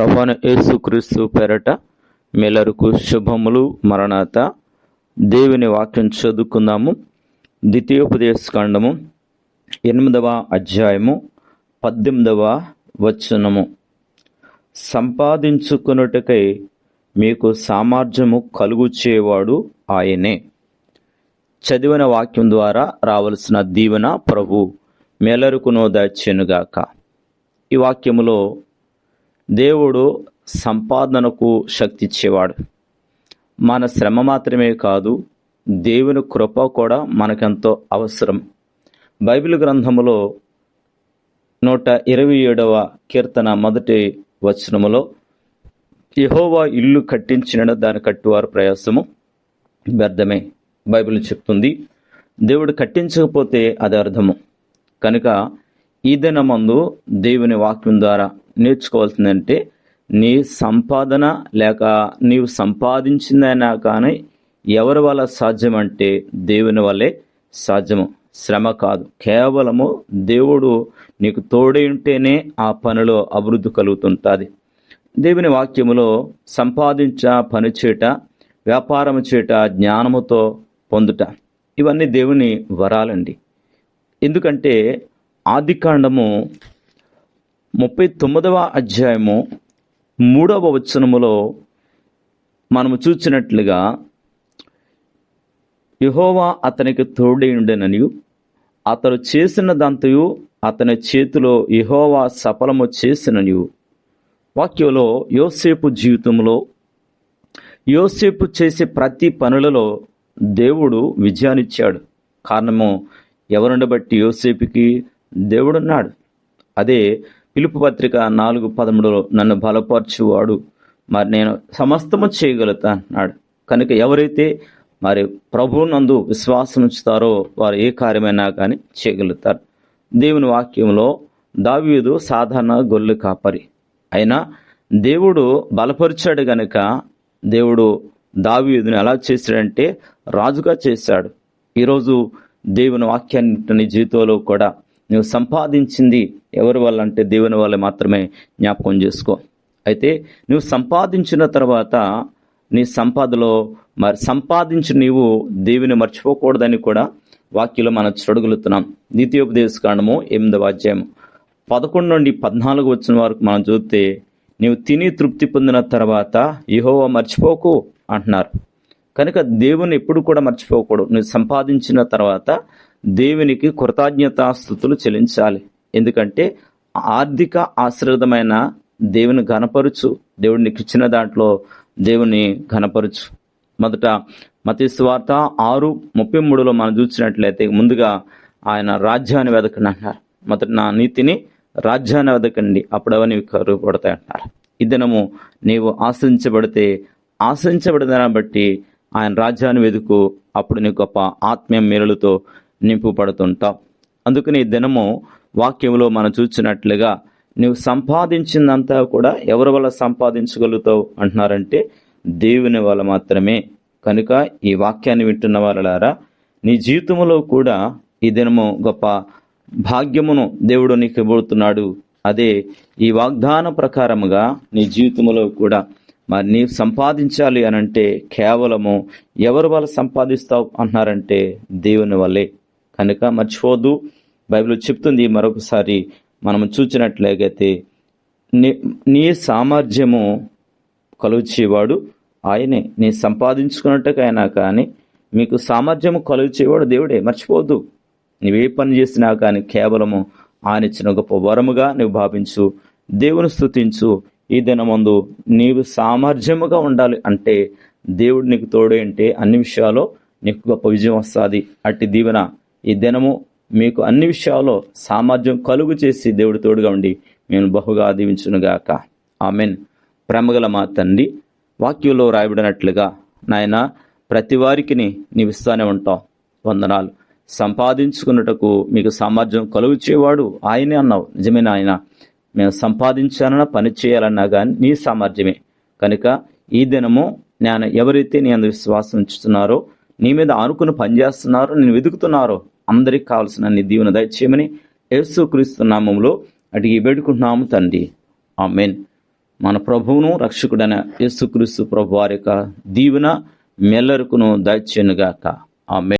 ప్రభాన యేసుక్రీస్తు పేరట మేలరకు శుభములు మరణాత దేవుని వాక్యం చదువుకుందాము. ద్వితీయోపదేశకాండము ఎనిమిదవ అధ్యాయము పద్దెనిమిదవ వచనము. సంపాదించుకున్నటకై మీకు సామర్థ్యము కలుగుచేవాడు ఆయనే. చదివిన వాక్యం ద్వారా రావలసిన దీవెన ప్రభు మేలరుకునో దాచెనుగాక ఈ వాక్యములో దేవుడు సంపాదనకు శక్తి ఇచ్చేవాడు. మన శ్రమ మాత్రమే కాదు దేవుని కృప కూడా మనకెంతో అవసరం. బైబిల్ గ్రంథములో నూట ఇరవై ఏడవ కీర్తన మొదటి వచనములో యహోవా ఇల్లు కట్టించిన దాని కట్టువారు ప్రయాసము. వ్యర్థమే బైబిల్ చెప్తుంది దేవుడు కట్టించకపోతే అది అర్థము. కనుక ఈ దినమందు దేవుని వాక్యం ద్వారా నేర్చుకోవాల్సిందంటే నీ సంపాదన లేక నీవు సంపాదించిందైనా కానీ ఎవరి వల్ల సాధ్యం అంటే దేవుని వల్లే సాధ్యము. శ్రమ కాదు. కేవలము దేవుడు నీకు తోడై ఉంటేనే ఆ పనిలో అభివృద్ధి కలుగుతుంటుంది. దేవుని వాక్యములో సంపాదించ పనిచేట వ్యాపారం చేట జ్ఞానముతో పొందుట ఇవన్నీ దేవుని వరాలండి. ఎందుకంటే ఆదికాండము ముప్పై తొమ్మిదవ అధ్యాయము మూడవ వచనములో మనము చూసినట్లుగా యహోవా అతనికి తోడేయుండెననియు. అతడు చేసిన దంతయు అతని చేతిలో యహోవా సఫలము చేసిననియు. వాక్యంలో యోసేపు జీవితంలో యోసేపు చేసే ప్రతి పనులలో దేవుడు విజయాన్నిచ్చాడు. కారణము ఎవరిని బట్టి యోసేపుకి దేవుడున్నాడు. అదే పిలుపు పత్రిక నాలుగు పదమూడులో నన్ను బలపరచువాడు మరి నేను సమస్తము చేయగలుగుతా అన్నాడు కనుక ఎవరైతే మరి ప్రభునందు విశ్వాసం ఉంచుతారో వారు ఏ కార్యమైనా కానీ చేయగలుగుతారు. దేవుని వాక్యంలో దావీదు సాధారణ గొల్లు కాపరి. అయినా దేవుడు బలపరిచాడు గనుక దేవుడు దావీదుని ఎలా చేశాడంటే రాజుగా చేశాడు. ఈరోజు దేవుని వాక్యాన్ని జీవితంలో కూడా నువ్వు సంపాదించింది ఎవరి వల్ల అంటే దేవుని వల్ల మాత్రమే జ్ఞాపకం చేసుకో. అయితే నువ్వు సంపాదించిన తర్వాత నీ సంపాదలో మరి సంపాదించి నీవు దేవుని మర్చిపోకూడదని కూడా వాక్యలో మనం చూడగలుగుతున్నాం. ద్వితీయోపదేశ కాండము ఎనిమిదవ అధ్యాయం పదకొండు నుండి పద్నాలుగు వచ్చిన వరకు మనం చూస్తే నీవు తిని తృప్తి పొందిన తర్వాత యహోవా మర్చిపోకు అంటున్నారు. కనుక దేవుని ఎప్పుడు కూడా మర్చిపోకూడదు. నువ్వు సంపాదించిన తర్వాత దేవునికి కృతజ్ఞతాస్థుతులు చెల్లించాలి. ఎందుకంటే ఆర్థిక ఆశ్రితమైన దేవుని ఘనపరుచు దేవుడు నీకు ఇచ్చిన దాంట్లో దేవుని ఘనపరుచు. మొదట మతిస్వార్త ఆరు ముప్పై మూడులో మనం చూసినట్లయితే ముందుగా ఆయన రాజ్యాన్ని వెదకండి అంటారు మొదట నా నీతిని రాజ్యాన్ని వెదకండి అప్పుడు అవన్నీ అంటారు ఈ దినము నీవు ఆశ్రయించబడితే ఆశ్రయించబడిన బట్టి ఆయన రాజ్యాన్ని వెతుకు అప్పుడు నీ గొప్ప ఆత్మీయ మేలులతో నింపుపడుతుంటాం అందుకని ఈ దినము వాక్యంలో మనం చూసినట్లుగా నువ్వు సంపాదించిందంతా కూడా ఎవరి వల్ల సంపాదించగలుగుతావు అంటున్నారంటే దేవుని వల్ల మాత్రమే. కనుక ఈ వాక్యాన్ని వింటున్న వాళ్ళారా నీ జీవితంలో కూడా ఈ దినము గొప్ప భాగ్యమును దేవుడు నీకు ఇవ్వబోతున్నాడు. అదే ఈ వాగ్దాన ప్రకారముగా నీ జీవితంలో కూడా మరి నీవు సంపాదించాలి అని అంటే కేవలము ఎవరి వల్ల సంపాదిస్తావు అంటున్నారంటే దేవుని వల్లే. కనుక మర్చిపోదు. బైబిల్ చెప్తుంది మరొకసారి మనం చూచినట్లయితే నీ నీ సామర్థ్యము కలుగుచేవాడు ఆయనే. నీ సంపాదించుకున్నట్టుకైనా కానీ మీకు సామర్థ్యము కలుగుచేవాడు దేవుడే. మర్చిపోవద్దు నువ్వే పని చేసినా కానీ కేవలము ఆయన ఇచ్చిన గొప్ప వరముగా నువ్వు భావించు. దేవుని స్థుతించు ఈ దినమందు నీవు సామర్థ్యముగా ఉండాలి అంటే దేవుడు నీకు తోడు అంటే అన్ని విషయాల్లో నీకు గొప్ప విజయం వస్తుంది. అట్టి దీవెన ఈ దినము మీకు అన్ని విషయాల్లో సామర్థ్యం కలుగు చేసి దేవుడు తోడుగా ఉండి మేము బహుగా దీవించునుగాక ఆమెన్. ప్రేమగల మా తండ్రి వాక్యంలో రాయబడినట్లుగా నాయన ప్రతి వారికి నీవిస్తానే ఉంటావు. వందనాలు. సంపాదించుకున్నటకు మీకు సామర్థ్యం కలుగు చేయవాడు ఆయనే అన్నావు. నిజమే నాయన. మేము సంపాదించాలన్నా పని చేయాలన్నా కానీ నీ సామర్థ్యమే. కనుక ఈ దినము నేను ఎవరైతే నీ అందు విశ్వాసం ఉంచుతున్నారో నీ మీద ఆనుకుని పనిచేస్తున్నారో నేను వెతుకుతున్నారో అందరికి కావాల్సిన నీ దీవెన దయచేయమని యేసు క్రీస్తు నామంలో అడిగి వేడుకుంటున్నాము తండ్రి. ఆ మెయిన్ మన ప్రభువును రక్షకుడైన యేసుక్రీస్తు ప్రభు వారి యొక్క దీవెన మెల్లరుకును దయచేనుగాక ఆమె